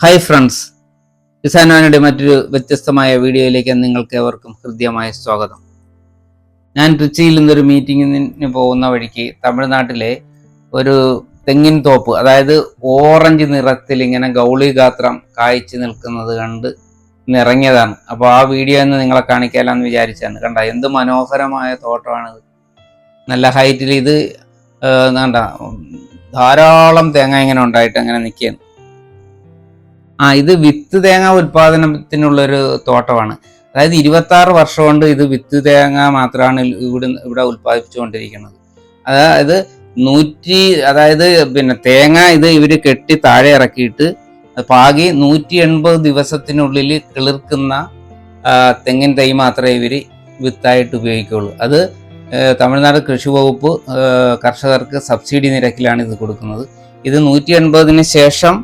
Hi friends കിസാനാനയുടെ മറ്റൊരു വ്യത്യസ്തമായ വീഡിയോയിലേക്ക് നിങ്ങൾക്ക് ഏവർക്കും ഹൃദ്യമായ സ്വാഗതം. ഞാൻ ട്രിച്ചിയിൽ നിന്നൊരു മീറ്റിങ്ങിന് പോകുന്ന വഴിക്ക് തമിഴ്നാട്ടിലെ ഒരു തെങ്ങിൻ തോപ്പ് അതായത് ഓറഞ്ച് നിറത്തിൽ ഇങ്ങനെ ഗൗളി ഗാത്രം കായ്ച്ചു നിൽക്കുന്നത് കണ്ട് നിറങ്ങിയതാണ് അപ്പോൾ ആ വീഡിയോ ഒന്ന് നിങ്ങളെ കാണിക്കാമെന്ന് വിചാരിച്ചാണ്. കണ്ട എന്ത് മനോഹരമായ തോട്ടമാണിത് നല്ല ഹൈറ്റിൽ ഇത് കണ്ട ധാരാളം തേങ്ങ ഇങ്ങനെ ഉണ്ടായിട്ട് അങ്ങനെ നിൽക്കുകയാണ്. ആ ഇത് വിത്ത് തേങ്ങ ഉൽപാദനത്തിനുള്ളൊരു തോട്ടമാണ്. അതായത് ഇരുപത്തി ആറ് വർഷം കൊണ്ട് ഇത് വിത്ത് തേങ്ങ മാത്രമാണ് ഇവിടെ ഇവിടെ ഉൽപ്പാദിപ്പിച്ചുകൊണ്ടിരിക്കുന്നത് അതായത് നൂറ്റി അതായത് പിന്നെ തേങ്ങ ഇത് ഇവർ കെട്ടി താഴെ ഇറക്കിയിട്ട് പാകി നൂറ്റി എൺപത് ദിവസത്തിനുള്ളിൽ കിളിർക്കുന്ന തെങ്ങിൻ തൈ മാത്രമേ ഇവർ വിത്തായിട്ട് ഉപയോഗിക്കുകയുള്ളൂ. അത് തമിഴ്നാട് കൃഷി വകുപ്പ് കർഷകർക്ക് സബ്സിഡി നിരക്കിലാണ് ഇത് കൊടുക്കുന്നത്. ഇത് നൂറ്റി എൺപതിന് ശേഷം